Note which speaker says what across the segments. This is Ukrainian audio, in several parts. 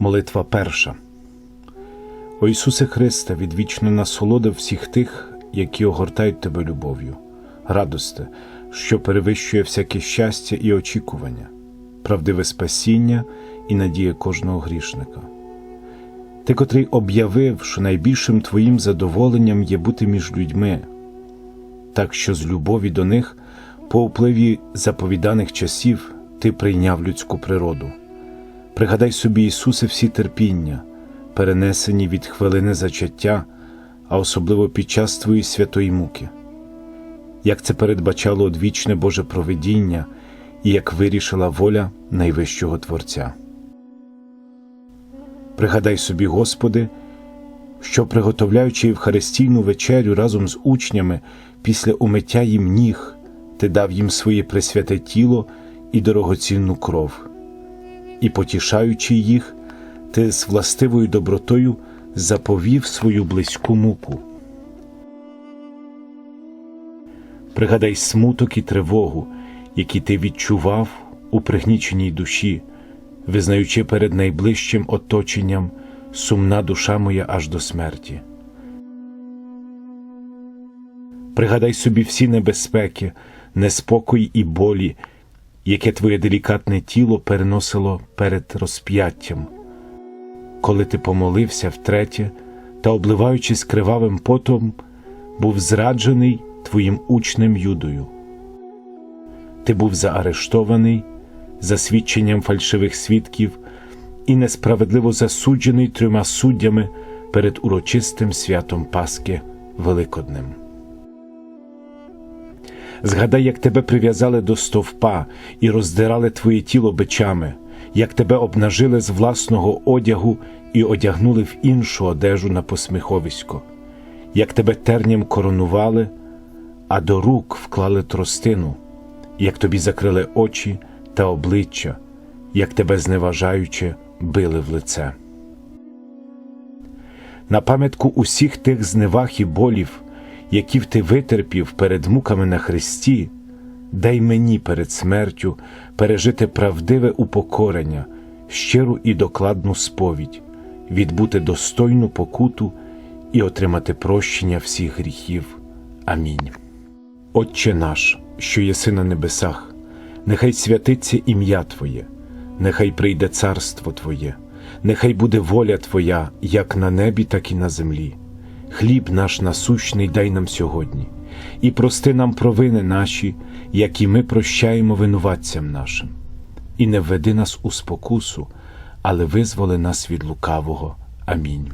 Speaker 1: Молитва перша. О Ісусе Христе, відвічна насолода всіх тих, які огортають Тебе любов'ю, радосте, що перевищує всяке щастя і очікування, правдиве спасіння і надія кожного грішника. Ти, котрий об'явив, що найбільшим Твоїм задоволенням є бути між людьми, так що з любові до них, по впливі заповіданих часів, Ти прийняв людську природу. Пригадай собі, Ісусе, всі терпіння, перенесені від хвилини зачаття, а особливо під час Твоєї святої муки, як це передбачало одвічне Боже провидіння і як вирішила воля найвищого Творця. Пригадай собі, Господи, що, приготовляючи Євхаристійну вечерю разом з учнями після умиття їм ніг, Ти дав їм своє пресвяте тіло і дорогоцінну кров і, потішаючи їх, ти з властивою добротою заповів свою близьку муку. Пригадай смуток і тривогу, які ти відчував у пригніченій душі, визнаючи перед найближчим оточенням сумна душа моя аж до смерті. Пригадай собі всі небезпеки, неспокої і болі, яке твоє делікатне тіло переносило перед розп'яттям, коли ти помолився втретє та, обливаючись кривавим потом, був зраджений твоїм учнем Юдою. Ти був заарештований за свідченням фальшивих свідків і несправедливо засуджений трьома суддями перед урочистим святом Пасхи Великоднем. Згадай, як тебе прив'язали до стовпа і роздирали твоє тіло бичами, як тебе обнажили з власного одягу і одягнули в іншу одежу на посміховисько, як тебе терням коронували, а до рук вклали тростину, як тобі закрили очі та обличчя, як тебе зневажаючи били в лице. На пам'ятку усіх тих зневаг і болів які ти витерпів перед муками на Христі, дай мені перед смертю пережити правдиве упокорення, щиру і докладну сповідь, відбути достойну покуту і отримати прощення всіх гріхів. Амінь. Отче наш, що єси на небесах, нехай святиться ім'я Твоє, нехай прийде царство Твоє, нехай буде воля Твоя як на небі, так і на землі. Хліб наш насущний дай нам сьогодні, і прости нам провини наші, як і ми прощаємо винуватцям нашим, і не введи нас у спокусу, але визволи нас від лукавого. Амінь.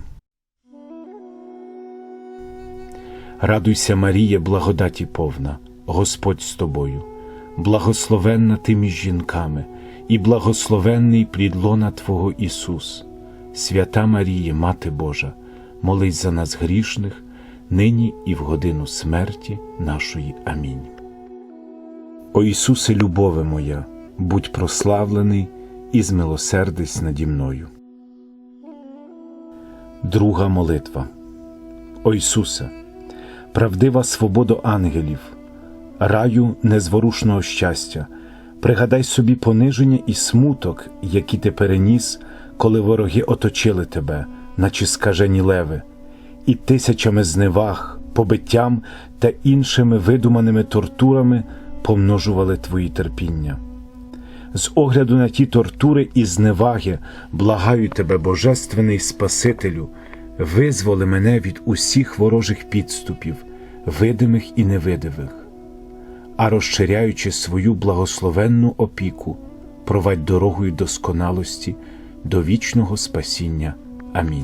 Speaker 1: Радуйся, Марія, благодаті повна, Господь з тобою, благословенна ти між жінками, і благословенний плід лона Твого Ісус, свята Марія, Мати Божа молись за нас грішних, нині і в годину смерті нашої. Амінь. О Ісусе, любове моя, будь прославлений і змилосердись наді мною. Друга молитва. О Ісусе, правдива свобода ангелів, раю незворушного щастя, пригадай собі пониження і смуток, які ти переніс, коли вороги оточили тебе наче скажені леви, і тисячами зневаг, побиттям та іншими видуманими тортурами помножували твої терпіння. З огляду на ті тортури і зневаги, благаю тебе, Божественний Спасителю, визволи мене від усіх ворожих підступів, видимих і невидимих, а розширяючи свою благословенну опіку, провадь дорогою досконалості до вічного спасіння. Амінь.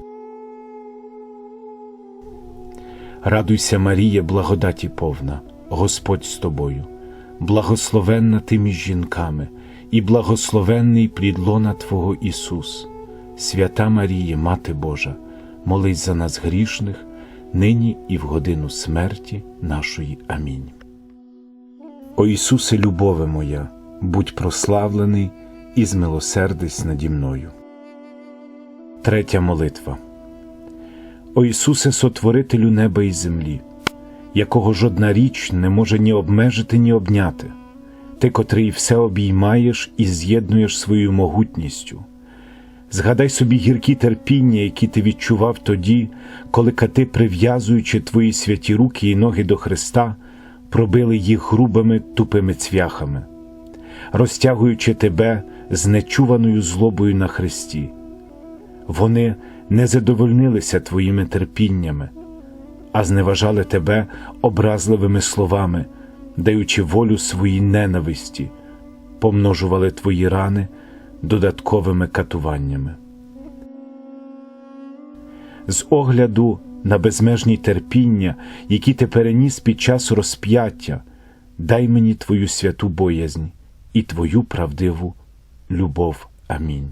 Speaker 1: Радуйся, Марія, благодаті повна, Господь з тобою, благословенна ти між жінками, і благословенний плід лона Твого Ісус, свята Марія, Мати Божа, молись за нас грішних, нині і в годину смерті нашої. Амінь. О Ісусе, любове моя, будь прославлений і змилосердись наді мною. Третя молитва. О Ісусе, сотворителю неба і землі, якого жодна річ не може ні обмежити, ні обняти, ти, котрий все обіймаєш і з'єднуєш своєю могутністю. Згадай собі гіркі терпіння, які ти відчував тоді, коли кати, прив'язуючи твої святі руки і ноги до Христа, пробили їх грубими тупими цвяхами, розтягуючи тебе з нечуваною злобою на Христі. Вони не задовольнилися твоїми терпіннями, а зневажали тебе образливими словами, даючи волю своїй ненависті, помножували твої рани додатковими катуваннями. З огляду на безмежні терпіння, які ти переніс під час розп'яття, дай мені твою святу боязнь і твою правдиву любов. Амінь.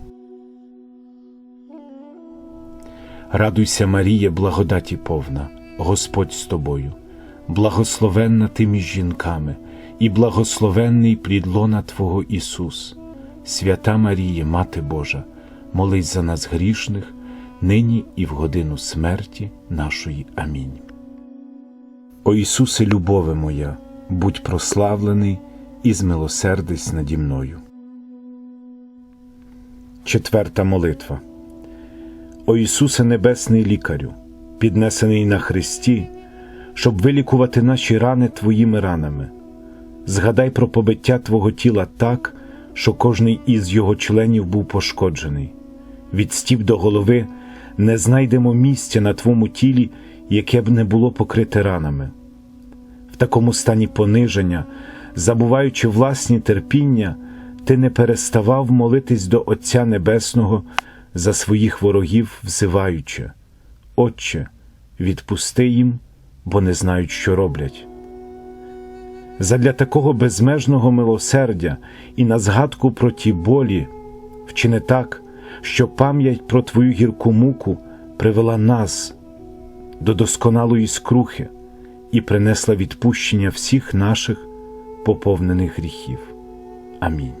Speaker 1: Радуйся, Марія, благодаті повна, Господь з тобою, благословенна ти між жінками, і благословенний плід лона Твого Ісус, свята Марія, Мати Божа, молись за нас грішних, нині і в годину смерті нашої. Амінь. О Ісусе, любове моя, будь прославлений і змилосердись наді мною. Четверта молитва. О Ісусе Небесний лікарю, піднесений на Христі, щоб вилікувати наші рани Твоїми ранами. Згадай про побиття Твого тіла так, що кожний із його членів був пошкоджений. Від стіп до голови не знайдемо місця на Твому тілі, яке б не було покрите ранами. В такому стані пониження, забуваючи власні терпіння, Ти не переставав молитись до Отця Небесного за своїх ворогів, взиваючи, Отче, відпусти їм, бо не знають, що роблять. Задля такого безмежного милосердя і на згадку про ті болі, вчини так, що пам'ять про Твою гірку муку привела нас до досконалої скрухи і принесла відпущення всіх наших поповнених гріхів. Амінь.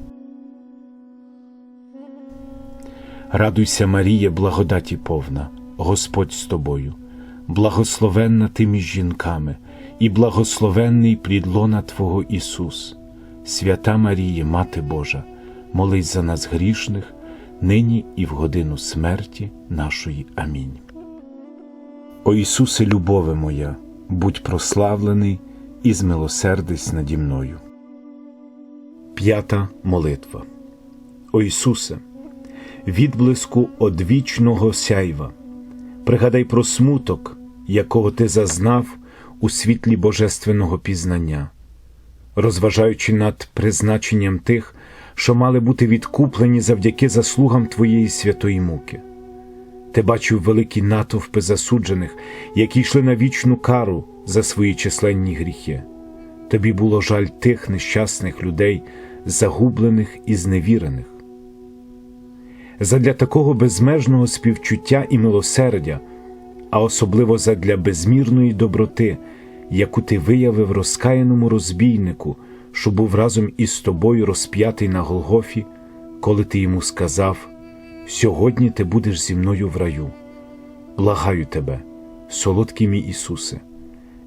Speaker 1: Радуйся, Марія, благодаті повна, Господь з тобою, благословенна ти між жінками, і благословенний плід лона Твого Ісус, свята Марія, Мати Божа, молись за нас грішних, нині і в годину смерті нашої. Амінь. О Ісусе, любове моя, будь прославлений і змилосердись наді мною. П'ята молитва. О Ісусе, відблиску одвічного сяйва, пригадай про смуток, якого ти зазнав у світлі божественного пізнання, розважаючи над призначенням тих, що мали бути відкуплені завдяки заслугам Твоєї святої муки. Ти бачив великі натовпи засуджених, які йшли на вічну кару за свої численні гріхи. Тобі було жаль тих нещасних людей, загублених і зневірених. Задля такого безмежного співчуття і милосердя, а особливо задля безмірної доброти, яку ти виявив розкаяному розбійнику, що був разом із тобою розп'ятий на Голгофі, коли ти йому сказав: Сьогодні ти будеш зі мною в раю. Благаю тебе, солодкий мій Ісусе,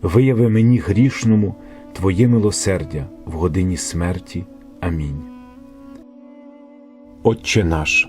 Speaker 1: вияви мені грішному Твоє милосердя в годині смерті. Амінь. Отче наш,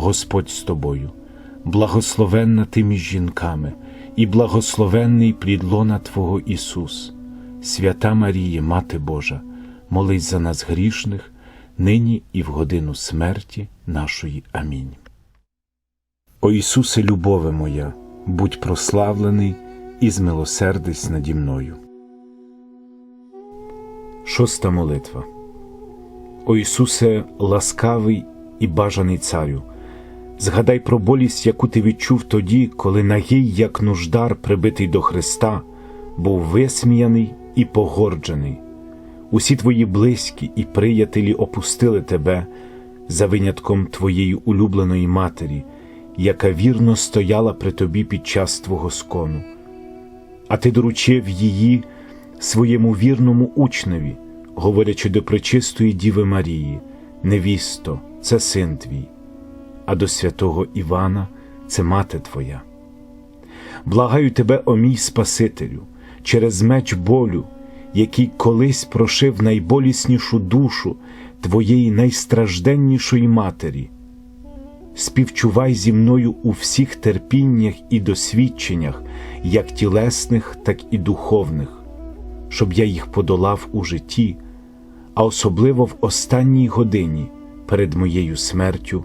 Speaker 1: Господь з тобою, благословенна ти між жінками, і благословенний плід лона Твого Ісус. Свята Марія, Мати Божа, молись за нас грішних, нині і в годину смерті нашої. Амінь. О Ісусе, любове моя, будь прославлений і змилосердись наді мною. Шоста молитва. О Ісусе, ласкавий і бажаний Царю, згадай про болість, яку ти відчув тоді, коли нагий, як нуждар, прибитий до Христа, був висміяний і погорджений. Усі твої близькі і приятелі опустили тебе за винятком твоєї улюбленої матері, яка вірно стояла при тобі під час твого скону. А ти доручив її своєму вірному учневі, говорячи до пречистої Діви Марії, невісто, це син твій, а до святого Івана це мати твоя. Благаю тебе, о мій Спасителю, через меч болю, який колись прошив найболіснішу душу твоєї найстражденнішої матері. Співчувай зі мною у всіх терпіннях і досвідченнях, як тілесних, так і духовних, щоб я їх подолав у житті, а особливо в останній годині перед моєю смертю.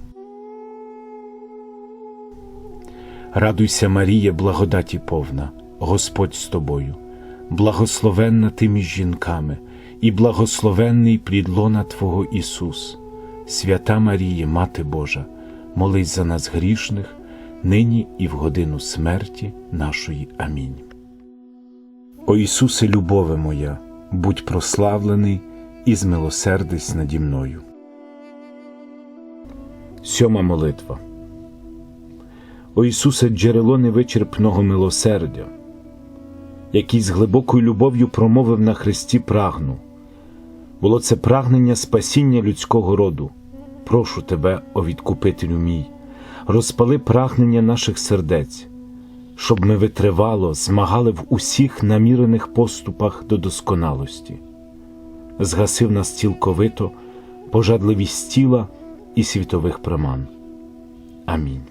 Speaker 1: Радуйся, Марія, благодаті повна, Господь з тобою, благословенна ти між жінками, і благословенний плід лона Твого Ісус, свята Марія, Мати Божа, молись за нас грішних, нині і в годину смерті нашої. Амінь. О Ісусе, любове моя, будь прославлений і змилосердись наді мною. Сьома молитва. О Ісусе, джерело невичерпного милосердя, який з глибокою любов'ю промовив на Христі прагну. Було це прагнення спасіння людського роду. Прошу тебе, о відкупителю мій, розпали прагнення наших сердець, щоб ми витривало змагали в усіх намірених поступах до досконалості, згасив нас цілковито пожадливість тіла і світових приман. Амінь.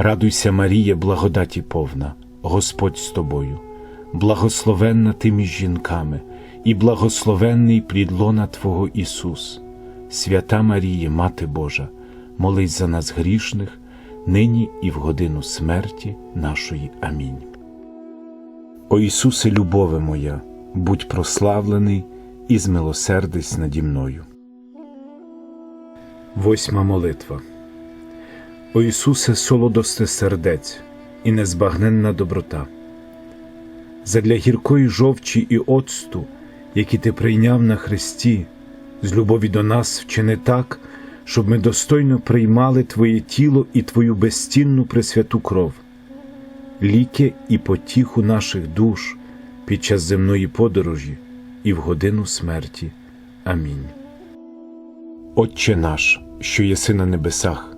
Speaker 1: Радуйся, Марія, благодаті повна, Господь з тобою, благословенна ти між жінками, і благословенний плід лона Твого Ісус, свята Марія, Мати Божа, молись за нас грішних, нині і в годину смерті нашої. Амінь. О Ісусе, любове моя, будь прославлений і змилосердись наді мною. Восьма молитва. О Ісусе, солодосте сердець і незбагненна доброта, задля гіркої жовчі і оцту, які ти прийняв на Христі, з любові до нас вчини так, щоб ми достойно приймали Твоє тіло і Твою безцінну пресвяту кров, ліки і потіху наших душ під час земної подорожі і в годину смерті. Амінь. Отче наш, що єси на небесах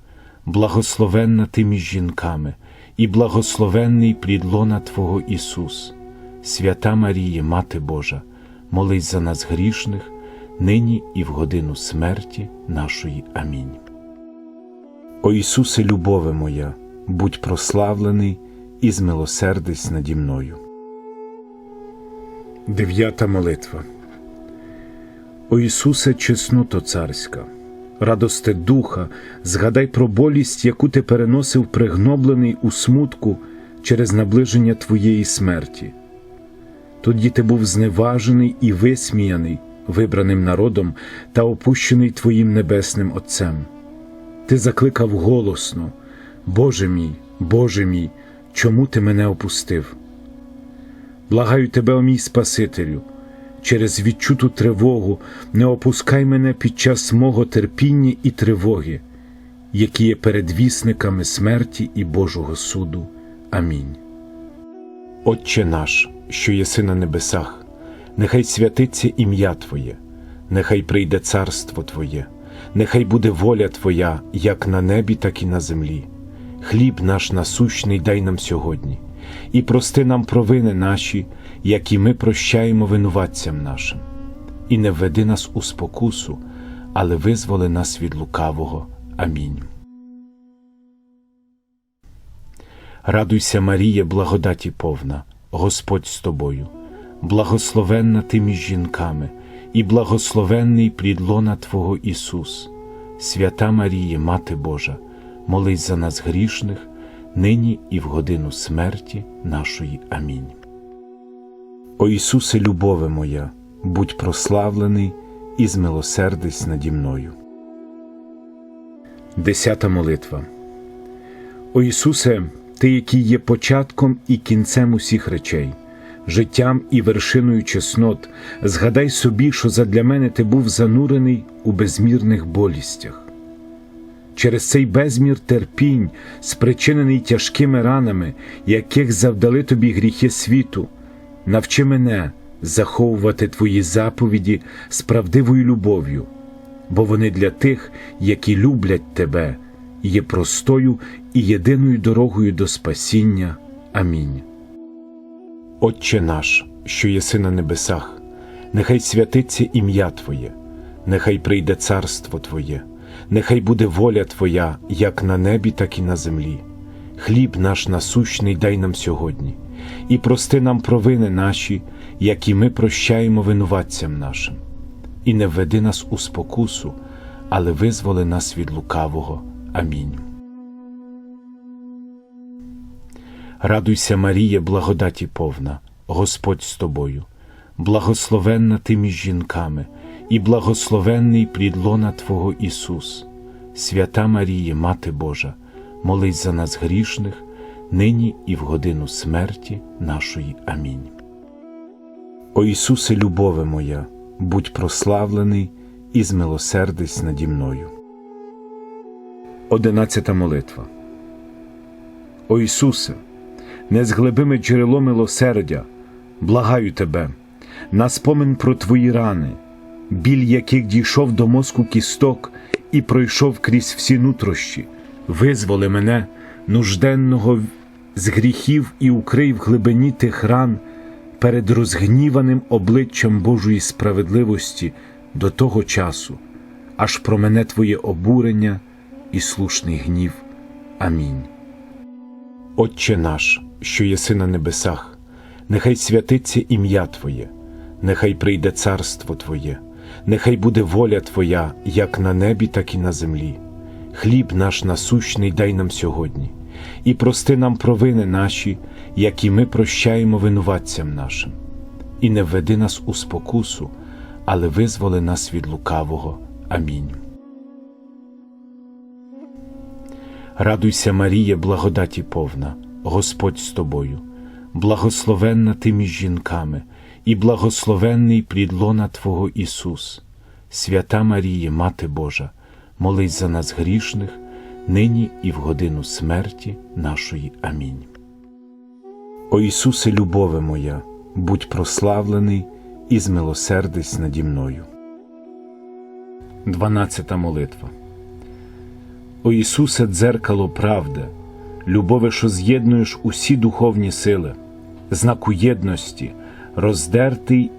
Speaker 1: благословенна ти між жінками, і благословенний плід лона Твого Ісус. Свята Марія, Мати Божа, молись за нас грішних, нині і в годину смерті нашої. Амінь. О Ісусе, любове моя, будь прославлений і змилосердись наді мною. Дев'ята молитва. О Ісусе, чесното царська, радосте духа, згадай про болість, яку ти переносив пригноблений у смутку через наближення Твоєї смерті. Тоді ти був зневажений і висміяний вибраним народом та опущений Твоїм небесним Отцем. Ти закликав голосно: Боже мій, Боже мій, чому ти мене опустив? Благаю тебе, мій Спасителю, через відчуту тривогу не опускай мене під час мого терпіння і тривоги, які є передвісниками смерті і Божого суду. Амінь. Отче наш, що єси на небесах, нехай святиться ім'я Твоє, нехай прийде царство Твоє, нехай буде воля Твоя, як на небі, так і на землі. Хліб наш насущний дай нам сьогодні, і прости нам провини наші, як і ми прощаємо винуватцям нашим, і не введи нас у спокусу, але визволи нас від лукавого. Амінь. Радуйся, Марія, благодаті повна, Господь з тобою, благословенна ти між жінками, і благословенний плід лона Твого Ісус. Свята Марія, Мати Божа, молись за нас грішних, нині і в годину смерті нашої. Амінь. О Ісусе, любове моя, будь прославлений і змилосердись наді мною. Десята молитва. О Ісусе, Ти, який є початком і кінцем усіх речей, життям і вершиною чеснот, згадай собі, що задля мене ти був занурений у безмірних болістях. Через цей безмір терпінь, спричинений тяжкими ранами, яких завдали тобі гріхи світу, навчи мене заховувати твої заповіді з правдивою любов'ю, бо вони для тих, які люблять тебе, є простою і єдиною дорогою до спасіння. Амінь. Отче наш, що єси на небесах, нехай святиться ім'я Твоє, нехай прийде царство Твоє, нехай буде воля Твоя, як на небі, так і на землі. Хліб наш насущний дай нам сьогодні, і прости нам провини наші, як і ми прощаємо винуватцям нашим, і не введи нас у спокусу, але визволи нас від лукавого. Амінь. Радуйся, Марія, благодаті повна, Господь з тобою, благословенна ти між жінками, і благословенний плід лона Твого Ісус. Свята Марія, Мати Божа, молись за нас грішних, нині і в годину смерті нашої. Амінь. О Ісусе, любове моя, будь прославлений і змилосердись наді мною. Одинадцята молитва. О Ісусе, незглибиме джерело милосердя, благаю Тебе, на спомин про Твої рани, біль яких дійшов до мозку кісток і пройшов крізь всі нутрощі, визволи мене, нужденного з гріхів і укрий в глибині тих ран перед розгніваним обличчям Божої справедливості до того часу, аж про мене Твоє обурення і слушний гнів. Амінь. Отче наш, що єси на небесах, нехай святиться ім'я Твоє, нехай прийде царство Твоє, нехай буде воля Твоя, як на небі, так і на землі. Хліб наш насущний дай нам сьогодні, і прости нам провини наші, як і ми прощаємо винуватцям нашим, і не введи нас у спокусу, але визволи нас від лукавого. Амінь. Радуйся, Марія, благодаті повна, Господь з тобою, благословенна ти між жінками, і благословенний плід лона Твого Ісус. Свята Марія, Мати Божа, молись за нас грішних, нині і в годину смерті нашої. Амінь. О Ісусе, любове моя, будь прославлений і змилосердись наді мною. Дванадцята молитва. О Ісусе, дзеркало правди, любове, що з'єднуєш усі духовні сили, знаку єдності, роздертий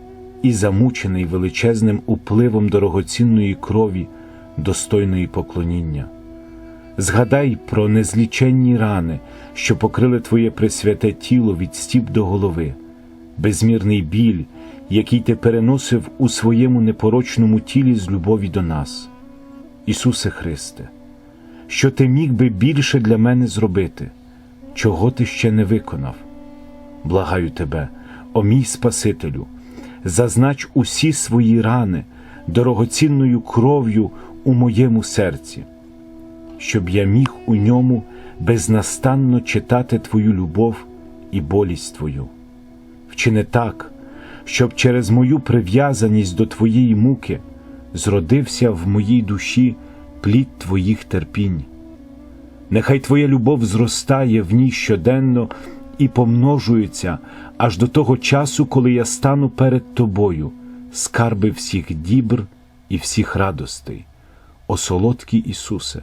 Speaker 1: і замучений величезним upливом дорогоцінної крові, достойної поклоніння. Згадай про незліченні рани, що покрили Твоє пресвяте тіло від стіп до голови, безмірний біль, який ти переносив у своєму непорочному тілі з любові до нас. Ісусе Христе, що ти міг би більше для мене зробити, чого ти ще не виконав? Благаю тебе, о мій Спасителю, зазнач усі свої рани дорогоцінною кров'ю у моєму серці, щоб я міг у ньому безнастанно читати Твою любов і болість Твою. Вчини так, щоб через мою прив'язаність до Твоєї муки зродився в моїй душі плід Твоїх терпінь. Нехай Твоя любов зростає в ній щоденно і помножується аж до того часу, коли я стану перед Тобою, скарби всіх дібр і всіх радостей. О солодкий Ісусе,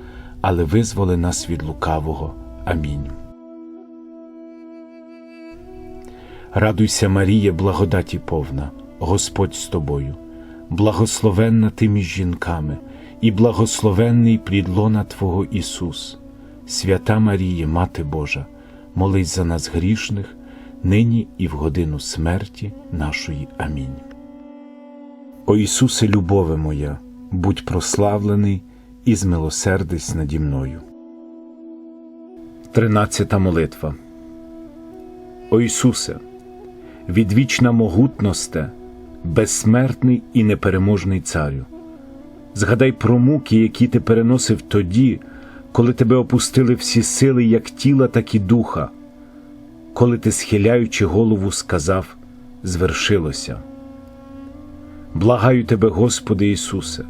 Speaker 1: але визволи нас від лукавого. Амінь. Радуйся, Марія, благодаті повна, Господь з тобою, благословенна ти між жінками, і благословенний плід лона Твого Ісус. Свята Марія, Мати Божа, молись за нас грішних, нині і в годину смерті нашої. Амінь. О Ісусе, любове моя, будь прославлений і змилосердись наді мною. Тринадцята молитва. О Ісусе, відвічна могутносте, безсмертний і непереможний царю. Згадай про муки, які ти переносив тоді, коли тебе опустили всі сили, як тіла, так і духа, коли ти, схиляючи голову, сказав звершилося. Благаю тебе, Господи Ісусе,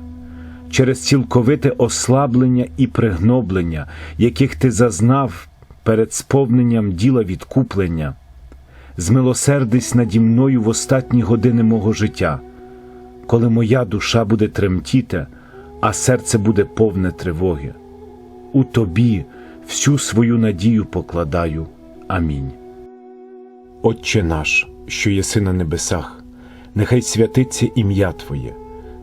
Speaker 1: через цілковите ослаблення і пригноблення, яких ти зазнав перед сповненням діла відкуплення, змилосердись наді мною в остатні години мого життя, коли моя душа буде тремтіти, а серце буде повне тривоги. У тобі всю свою надію покладаю. Амінь. Отче наш, що єси на небесах, нехай святиться ім'я Твоє,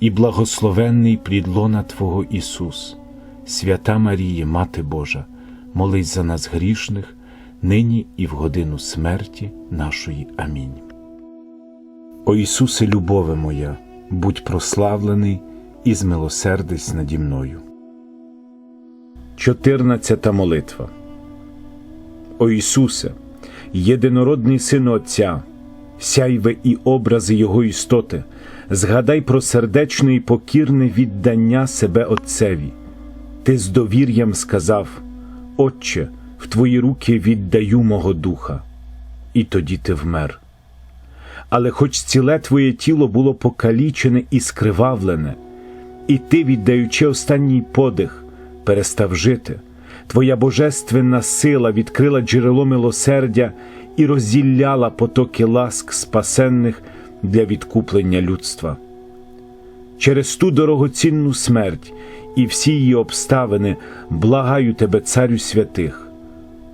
Speaker 1: і благословенний плід лона Твого Ісус. Свята Марія, Мати Божа, молись за нас грішних, нині і в годину смерті нашої. Амінь. О Ісусе, любове моя, будь прославлений і змилосердись наді мною. Чотирнадцята молитва. О Ісусе, єдинородний Син Отця, сяйве і образи Його істоти, згадай про сердечне і покірне віддання себе Отцеві. Ти з довір'ям сказав: Отче, в Твої руки віддаю мого духа, і тоді ти вмер. Але хоч ціле твоє тіло було покалічене і скривавлене, і ти, віддаючи останній подих, перестав жити. Твоя божественна сила відкрила джерело милосердя і розділяла потоки ласк спасенних для відкуплення людства. Через ту дорогоцінну смерть і всі її обставини благаю тебе, Царю святих,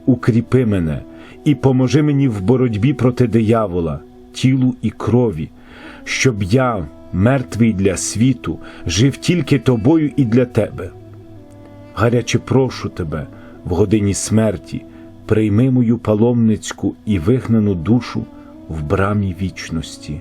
Speaker 1: укріпи мене і поможи мені в боротьбі проти диявола, тілу і крові, щоб я, мертвий для світу, жив тільки тобою і для тебе. Гаряче прошу тебе в годині смерті, прийми мою паломницьку і вигнану душу в брамі вічності.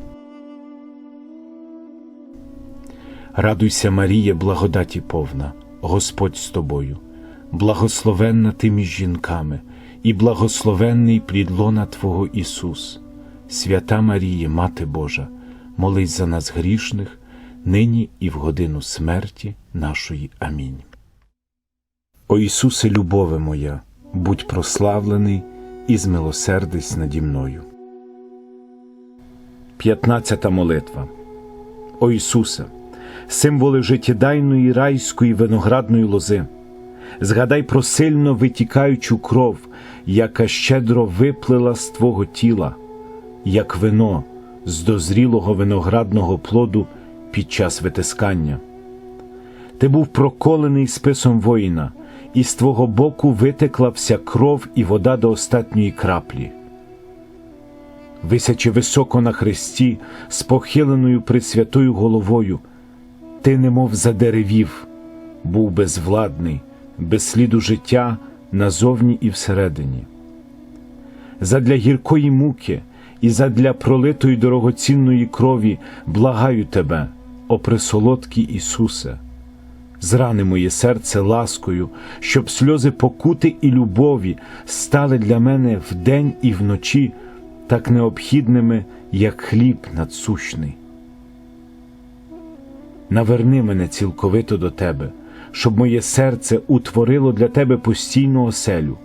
Speaker 1: Радуйся, Марія, благодаті повна, Господь з тобою, благословенна ти між жінками, і благословенний плід лона Твого Ісус. Свята Марія, Мати Божа, молись за нас грішних, нині і в годину смерті нашої. Амінь. О Ісусе, любове моя, будь прославлений і змилосердись наді мною. П'ятнадцята молитва. О Ісусе, символи життєдайної райської виноградної лози. Згадай про сильно витікаючу кров, яка щедро виплила з Твого тіла, як вино з дозрілого виноградного плоду під час витискання. Ти був проколений списом воїна, і з твого боку витекла вся кров і вода до остатньої краплі. Висячи високо на хресті, з похиленою присвятою головою, ти немов задеревів, був безвладний, без сліду життя назовні і всередині. Задля гіркої муки і задля пролитої дорогоцінної крові благаю тебе, о присолодкий Ісусе, зрани моє серце ласкою, щоб сльози покути і любові стали для мене вдень і вночі так необхідними, як хліб надсущний. Наверни мене цілковито до тебе, щоб моє серце утворило для тебе постійну оселю,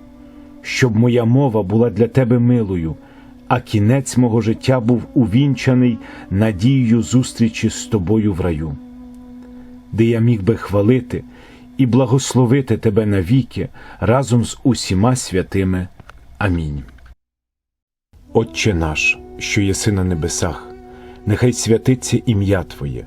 Speaker 1: щоб моя мова була для тебе милою, а кінець мого життя був увінчаний надією зустрічі з тобою в раю, де я міг би хвалити і благословити тебе навіки разом з усіма святими. Амінь. Отче наш, що єси на небесах, нехай святиться ім'я Твоє,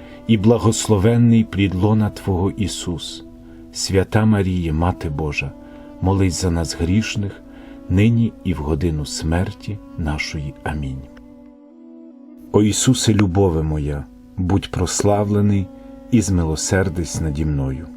Speaker 1: і благословенний плід лона Твого Ісус. Свята Марія, Мати Божа, молись за нас грішних, нині і в годину смерті нашої. Амінь. О Ісусе, любове моя, будь прославлений і змилосердись наді мною.